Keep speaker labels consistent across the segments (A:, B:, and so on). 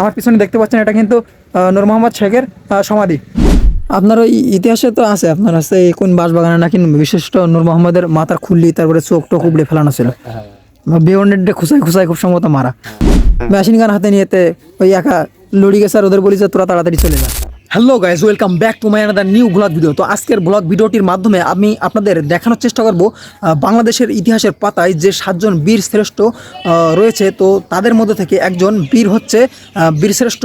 A: আমার পিছনে দেখতে পাচ্ছেন এটা কিন্তু আহ, নূর মোহাম্মদ শেখের আহ, সমাধি। আপনার ওই ইতিহাসে তো আছে আপনার আছে এই কোন বাসবাগানে নাকি বিশিষ্ট নূর মোহাম্মদের মাথার খুললি তারপরে চোখ টোক উপড়ে ফেলানো ছিল? বিয়ন্ডে খুসাই খুসাই খুব সম্ভবত মারা। মেশিন গান হাতে নিয়েতে ওই একা লড়ি গেছে আর ওদের বলি যে তোরা তাড়াতাড়ি চলে যা। Hello guys welcome back to my another new vlog video তো আজকের ব্লগ ভিডিওটির মাধ্যমে আমি আপনাদের দেখানোর চেষ্টা করব বাংলাদেশের ইতিহাসের পাতায় যে সাতজন বীর শ্রেষ্ঠ রয়েছে, তো তাদের মধ্যে থেকে একজন বীর হচ্ছে বীর বীরশ্রেষ্ঠ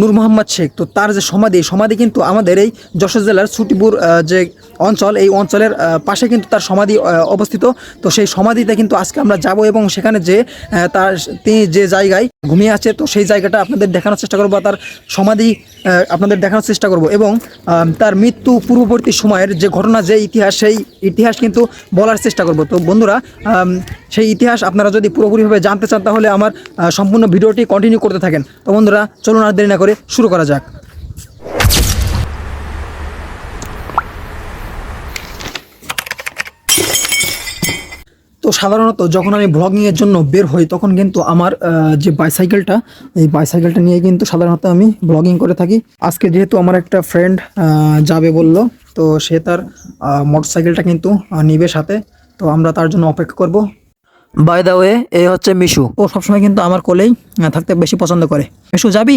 A: নূর মোহাম্মদ শেখ। তো তার যে সমাধি সমাধি কিন্তু আমাদের এই যশোর জেলার ছুটিপুর যে অঞ্চল, এই অঞ্চলের পাশে কিন্তু তার সমাধি অবস্থিত। তো সেই সমাধিতে কিন্তু আজকে আমরা যাব এবং সেখানে যে তার তিনি যে জায়গায় ঘুমিয়ে আছে, তো সেই জায়গাটা আপনাদের দেখানোর চেষ্টা করব তার সমাধি আপনাদের দেখানোর চেষ্টা করব এবং তার মৃত্যু পূর্ববর্তী সময়ের যে ঘটনা, যে ইতিহাস, সেই ইতিহাস কিন্তু বলার চেষ্টা করব। তো বন্ধুরা সেই ইতিহাস আপনারা যদি পুরোপুরিভাবে জানতে চান, তাহলে আমার সম্পূর্ণ ভিডিওটি কন্টিনিউ করতে থাকেন। তো বন্ধুরা, চলুন আর দেরি না করে শুরু করা যাক। তো সাধারণত যখন আমি ব্লগিংয়ের জন্য বের হই, তখন কিন্তু আমার যে বাইসাইকেলটা এই বাইসাইকেলটা নিয়ে কিন্তু সাধারণত আমি ব্লগিং করে থাকি। আজকে যেহেতু আমার একটা ফ্রেন্ড যাবে বলল, তো সে তার মোটরসাইকেলটা কিন্তু নিবে সাথে। তো আমরা তার জন্য অপেক্ষা করব। বাই দা ওয়ে এ হচ্ছে মিশু। ও সবসময় কিন্তু আমার কোলেই থাকতে বেশি পছন্দ করে। মিশু, যাবি?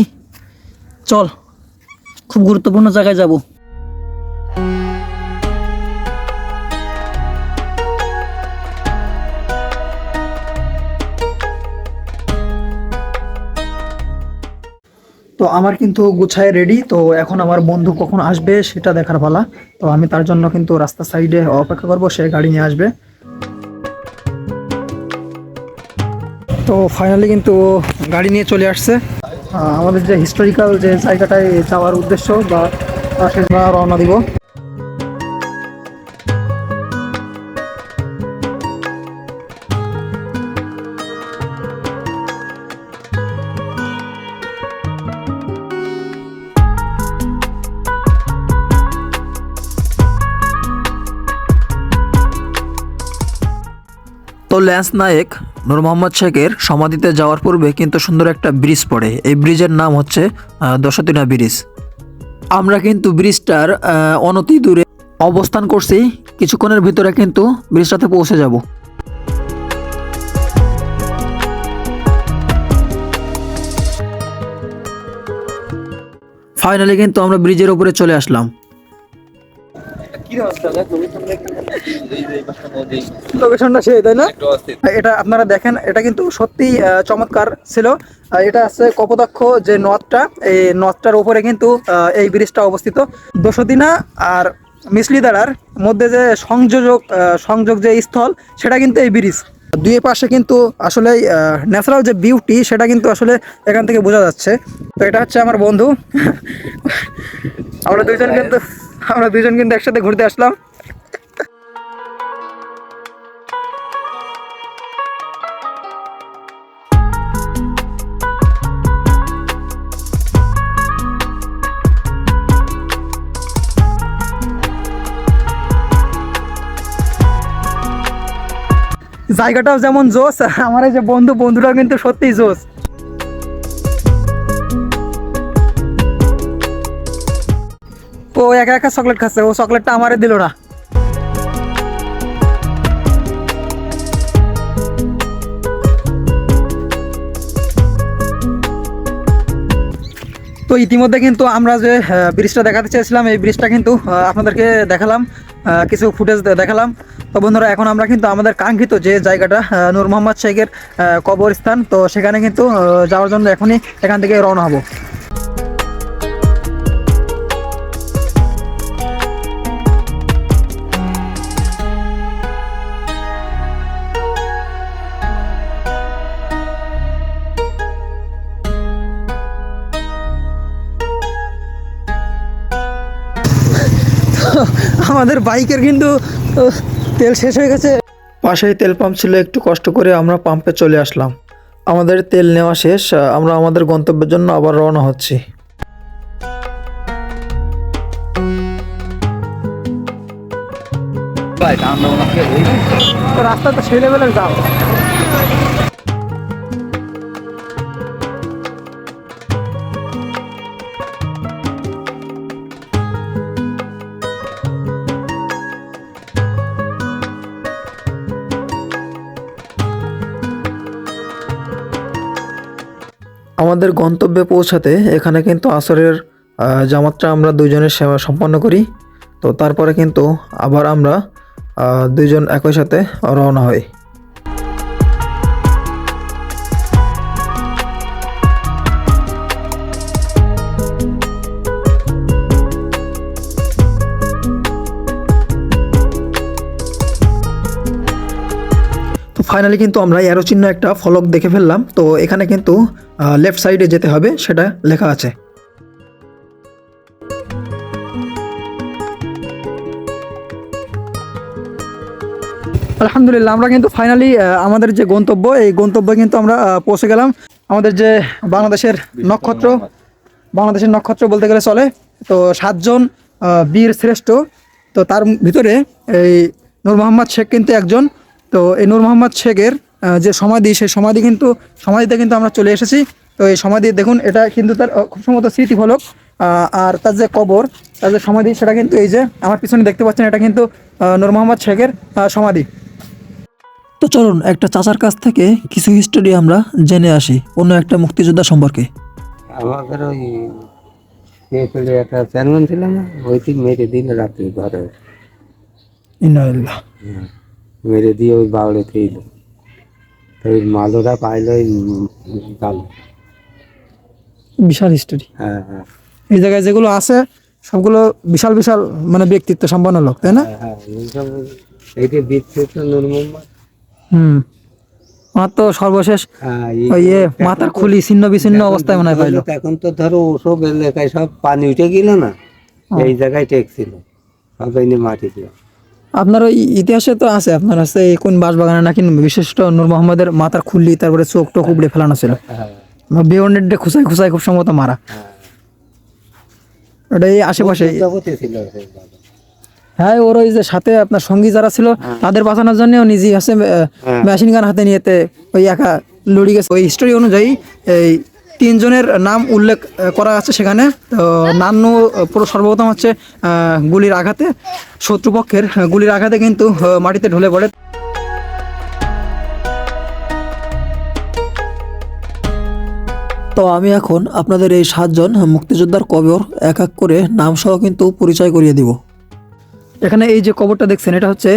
A: চল, খুব গুরুত্বপূর্ণ জায়গায় যাব। তো আমার কিন্তু গুছায় রেডি তো এখন আমার বন্ধু কখন আসবে সেটা দেখার পালা। তো আমি তার জন্য কিন্তু রাস্তার সাইডে অপেক্ষা করব, সে গাড়ি নিয়ে আসবে। তো ফাইনালি কিন্তু গাড়ি নিয়ে চলে আসছে। আমাদের যে হিস্টোরিক্যাল যে জায়গাটায় যাওয়ার উদ্দেশ্য বা আহ, সে রওনা দিব। তো ল্যান্স নায়েক নূর মোহাম্মদ শেখের সমাধিতে যাওয়ার পূর্বে কিন্তু সুন্দর একটা ব্রিজ পড়ে। এই ব্রিজের নাম হচ্ছে দশতিনা ব্রিজ। আমরা কিন্তু ব্রিজটার অনতি দূরে অবস্থান করছি। কিছুক্ষণের ভিতরে কিন্তু ব্রিজটাতে পৌঁছে যাব। ফাইনালি কিন্তু আমরা ব্রিজের উপরে চলে আসলাম। লোকেশনটা সেই তাই না? এটা আপনারা দেখেন এটা কিন্তু সত্যি চমৎকার ছিল। এটা আছে কপোতাক্ষ যে নদটা। এই নদটার উপরে কিন্তু এই ব্রিজটা অবস্থিত। দশদিনা আর মিসলিদারার মধ্যে যে সংযোজক সংযোগ যে স্থল সেটা কিন্তু এই ব্রিজ। দুই পাশে কিন্তু আসলে ন্যাচারাল যে বিউটি সেটা কিন্তু আসলে এখান থেকে বোঝা যাচ্ছে। তো এটা হচ্ছে আমার বন্ধু। আমরা দুইজন কিন্তু আমরা দুজন কিন্তু একসাথে ঘুরতে আসলাম। জায়গাটাও যেমন জোস আমার এই যে বন্ধু বন্ধুরাও কিন্তু সত্যিই জোস একা একা চকলেট খাচ্ছে, ও চকলেটটা আমারে দিল না। তো ইতিমধ্যে কিন্তু আমরা যে ব্রিজটা দেখাতে চেয়েছিলাম, এই ব্রিজটা কিন্তু আপনাদেরকে দেখালাম কিছু ফুটেজ দেখালাম। তো বন্ধুরা, এখন আমরা কিন্তু আমাদের কাঙ্ক্ষিত যে জায়গাটা নূর মোহাম্মদ শেখের কবরস্থান, তো সেখানে কিন্তু যাওয়ার জন্য এখনই এখান থেকে রওনা হব। আমাদের বাইকের কিন্তু তেল শেষ হয়ে গেছে। পাশেই তেল পাম্প ছিল একটু কষ্ট করে আমরা পাম্পে চলে আসলাম। আমাদের তেল নেওয়া শেষ আমরা আমাদের গন্তব্যের জন্য আবার রওনা হচ্ছি। তো রাস্তা তো সেই লেভেলের যাও আমাদের গন্তব্যে পৌঁছাতে এখানে কিন্তু আসরের জামাতটা আমরা দুজনের সেবা সম্পন্ন করি। তো তারপরে কিন্তু আবার আমরা দুজন একই সাথে রওনা হই। ফাইনালি কিন্তু আমরা অ্যারো চিহ্ন একটা ফলক দেখে ফেললাম। তো এখানে কিন্তু লেফট সাইডে যেতে হবে, সেটা লেখা আছে। আলহামদুলিল্লাহ, আমরা কিন্তু ফাইনালি আমাদের যে গন্তব্য, এই গন্তব্যে কিন্তু আমরা পৌঁছে গেলাম। আমাদের যে বাংলাদেশের নক্ষত্র বাংলাদেশের নক্ষত্র বলতে গেলে চলে। তো সাতজন বীর শ্রেষ্ঠ। তো তার ভিতরে এই নূর মোহাম্মদ শেখ কিন্তু একজন। তো এই নূর মোহাম্মদ শেখের যে সমাধি সেই সমাধি কিন্তু সমাধিতে কিন্তু আমরা চলে এসেছি। তো এই সমাধি দেখুন এটা কিন্তু তার খুব সম্ভবত স্মৃতিফলক। আর তার যে কবর তার যে সমাধি সেটা কিন্তু এই যে আমার পিছনে দেখতে পাচ্ছেন এটা কিন্তু নূর মোহাম্মদ শেখের সমাধি। তো চলুন একটা চাচার কাছ থেকে কিছু হিস্টোরি আমরা জেনে আসি অন্য একটা মুক্তিযোদ্ধা সম্পর্কে।
B: আমাদের ওই পেলে একটা চেয়ারম্যান ছিল না ওই দিন মেরে দিল রাত্রি ঘরে। মেরে দিয়ে ওই বাউলে খেয়েছিল তো ওই মালোরা পাইলো ওই গাল।
A: বিশাল হিস্টোরি
B: হ্যাঁ হ্যাঁ।
A: এই জায়গায় যেগুলো আছে সবগুলো বিশাল বিশাল মানে ব্যক্তিত্ব সম্পন্ন লোক তাই না?
B: হ্যাঁ নূর মোহাম্মদ।
A: হুম। আমার তো সর্বশেষ
B: হ্যাঁ,
A: ওই মাথার খুলি ছিন্ন বিচ্ছিন্ন অবস্থায় মনে হয় পাইলো।
B: এখন তো ধরো ওসব এলাকায় সব পানি উঠে গেল না এই জায়গায় টেকছিল সব এনে মাটি ছিল
A: আপনার ওই ইতিহাসে তো আছে আপনার আছে এই কোন বাসবাগানে নাকি বিশিষ্ট নূর মোহাম্মদের মাথার খুলি তারপরে চোখ টোক উপড়ে ফেলানো ছিল।
B: হ্যাঁ
A: বিয়ন্ডে খুসাই খুসাই খুব সম্ভবত মারা।
B: হ্যাঁ
A: ওটা এই আশেপাশে। হ্যাঁ ওর ওই যে সাথে আপনার সঙ্গী যারা ছিল তাদের বাঁচানোর জন্য নিজেই আছে
B: হ্যাঁ।
A: মেশিন গান হাতে নিয়েতে ওই একা লড়ি গেছে। ওই হিস্টোরি অনুযায়ী এই তিনজনের নাম উল্লেখ করা আছে সেখানে। তো নান্নু পুরো সর্বপ্রথম হচ্ছে গুলির আঘাতে শত্রুপক্ষের গুলির আঘাতে কিন্তু মাটিতে ঢলে পড়ে। তো আমি এখন আপনাদের এই সাতজন মুক্তিযোদ্ধার কবর এক এক করে নাম সহ কিন্তু পরিচয় করিয়ে দিব। এখানে এই যে কবরটা দেখছেন এটা হচ্ছে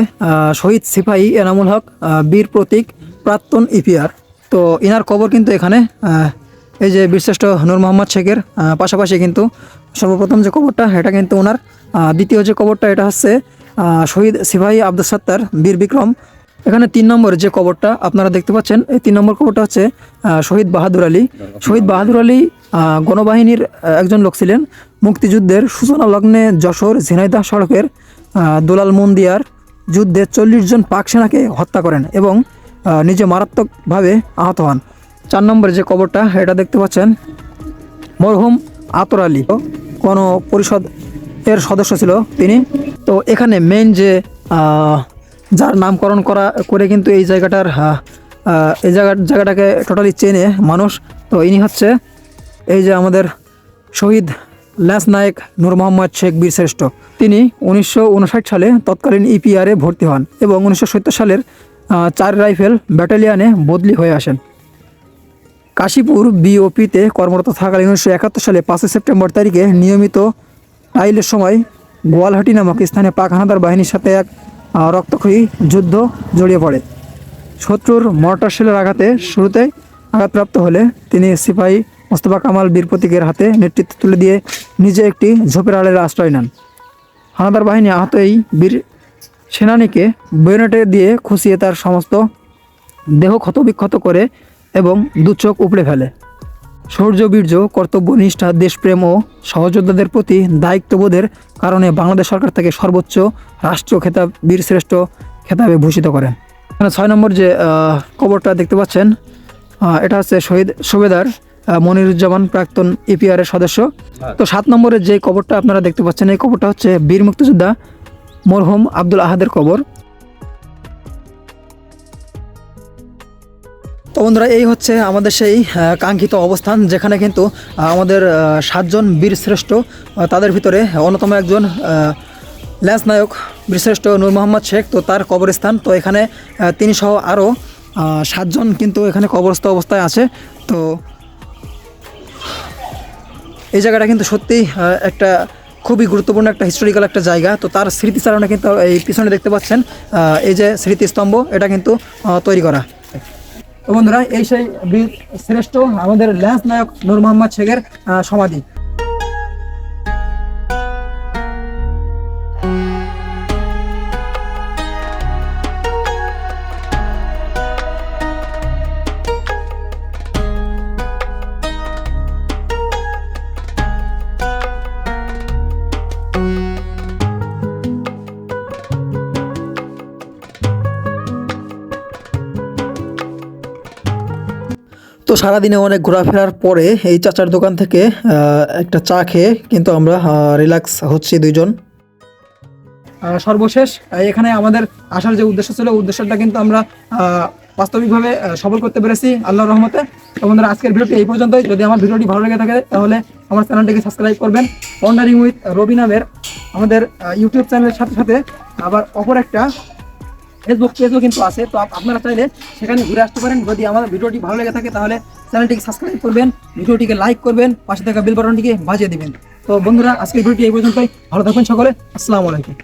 A: শহীদ সিপাহী এনামুল হক বীর প্রতীক প্রাক্তন ইপিআর। তো ইনার কবর কিন্তু এখানে এই যে বীরশ্রেষ্ঠ নূর মোহাম্মদ শেখের পাশাপাশি কিন্তু সর্বপ্রথম যে কবরটা, এটা কিন্তু ওনার দ্বিতীয় যে কবরটা, এটা হচ্ছে শহীদ সিপাহী আব্দুল সত্তার বীর বিক্রম। এখানে তিন নম্বর যে কবরটা, আপনারা দেখতে পাচ্ছেন, এই তিন নম্বর কবরটা হচ্ছে শহীদ বাহাদুর আলী। শহীদ বাহাদুর আলী গণবাহিনীর একজন লোক ছিলেন, মুক্তিযুদ্ধের সূচনা লগ্নে যশোর ঝিনাইদহ সড়কের দুলাল মন্দিয়ার যুদ্ধে চল্লিশ জন পাক সেনাকে হত্যা করেন এবং নিজে মারাত্মকভাবে আহত হন। চার নম্বরে যে কবরটা, এটা দেখতে পাচ্ছেন, মরহুম আতর আলী। কোন পরিষদ এর সদস্য ছিল তিনি। তো এখানে মেন যে যার নামকরণ করা, করে কিন্তু এই জায়গাটার এই জায়গা জায়গাটাকে টোটালি চেনে মানুষ। তো ইনি হচ্ছে এই যে আমাদের শহীদ ল্যান্স নায়ক নূর মোহাম্মদ শেখ বীর শ্রেষ্ঠ। তিনি উনিশশো উনষাট সালে তৎকালীন ইপিআরে ভর্তি হন এবং উনিশশো সত্তর সালের চার রাইফেল ব্যাটালিয়ানে বদলি হয়ে আসেন। কাশীপুর বিওপিতে কর্মরত থাকাকালীন উনিশশো একাত্তর সালে পাঁচই সেপ্টেম্বর তারিখে নিয়মিত টাইলের সময় গোয়ালহাটি নামক স্থানে পাক হানাদার বাহিনীর সাথে এক রক্তক্ষয়ী যুদ্ধ জড়িয়ে পড়ে। শত্রুর মর্টার শেলের আঘাতে শুরুতে আঘাতপ্রাপ্ত হলে তিনি সিপাহী মোস্তফা কামাল বীর প্রতীকের হাতে নেতৃত্ব তুলে দিয়ে নিজে একটি ঝোপের আড়ের আশ্রয় নেন। হানাদার বাহিনী আহত এই বীর সেনানীকে বয়নেটে দিয়ে খুশিয়ে তার সমস্ত দেহ ক্ষতবিক্ষত করে এবং দু চোখ উপড়ে ফেলে। শৌর্য বীর্য কর্তব্যনিষ্ঠা দেশপ্রেম ও সহযোদ্ধাদের প্রতি দায়িত্ববোধের কারণে বাংলাদেশ সরকার থেকে সর্বোচ্চ রাষ্ট্রীয় খেতাব বীরশ্রেষ্ঠ খেতাবে ভূষিত করেন। এখানে ছয় নম্বর যে কবরটা দেখতে পাচ্ছেন এটা হচ্ছে শহীদ সুবেদার মনিরুজ্জামান প্রাক্তন ইপিআরের সদস্য। তো সাত নম্বরের যে কবরটা আপনারা দেখতে পাচ্ছেন এই কবরটা হচ্ছে বীর মুক্তিযোদ্ধা মরহুম আব্দুল আহাদের কবর। বন্ধুরা, এই হচ্ছে আমাদের সেই কাঙ্ক্ষিত অবস্থান, যেখানে কিন্তু আমাদের সাতজন বীরশ্রেষ্ঠ তাদের ভিতরে অন্যতম একজন ল্যান্স নায়ক বীরশ্রেষ্ঠ নূর মোহাম্মদ শেখ, তো তার কবরস্থান, তো এখানে তিনি সহ আরও সাতজন কিন্তু এখানে কবরস্থ অবস্থায় আছে, তো এই জায়গাটা কিন্তু সত্যি একটা খুবই গুরুত্বপূর্ণ একটা হিস্টোরিক্যাল একটা জায়গা, তো তার স্মৃতিচারণে কিন্তু এই পিছনে দেখতে পাচ্ছেন এই যে স্মৃতিস্তম্ভ, এটা কিন্তু তৈরি করা। তো বন্ধুরা এই সেই বীর শ্রেষ্ঠ আমাদের ল্যান্স নায়ক নূর মোহাম্মদ শেখের সমাধি। তো সারাদিনে অনেক ঘোরাফেরার পরে এই চাচার দোকান থেকে একটা চা খেয়ে কিন্তু আমরা রিল্যাক্স হচ্ছি দুইজন। সর্বশেষ এখানে আমাদের আসার যে উদ্দেশ্য ছিল, উদ্দেশ্যটা কিন্তু আমরা বাস্তবিকভাবে সফল করতে পেরেছি আল্লাহর রহমতে। তো বন্ধুরা, আজকের ভিডিওটি এই পর্যন্তই। যদি আমার ভিডিওটি ভালো লেগে থাকে, তাহলে আমার চ্যানেলটিকে সাবস্ক্রাইব করবেন। ওয়ান্ডারিং উইথ রবি নামের আমাদের ইউটিউব চ্যানেলের সাথে সাথে আবার অপর একটা ফেসবুক পেজও কিন্তু আছে। তো আপনারা চাইলে সেখানে ঘুরে আসতে পারেন। যদি আমার ভিডিওটি ভালো লেগে থাকে, তাহলে চ্যানেলটিকে সাবস্ক্রাইব করবেন, ভিডিওটিকে লাইক করবেন, পাশে থাকা বিল বাটনটিকে বাজিয়ে দেবেন। তো বন্ধুরা আজকে ভিডিওটি এই পর্যন্তই। ভালো থাকবেন সকলে। আসসালামু আলাইকুম।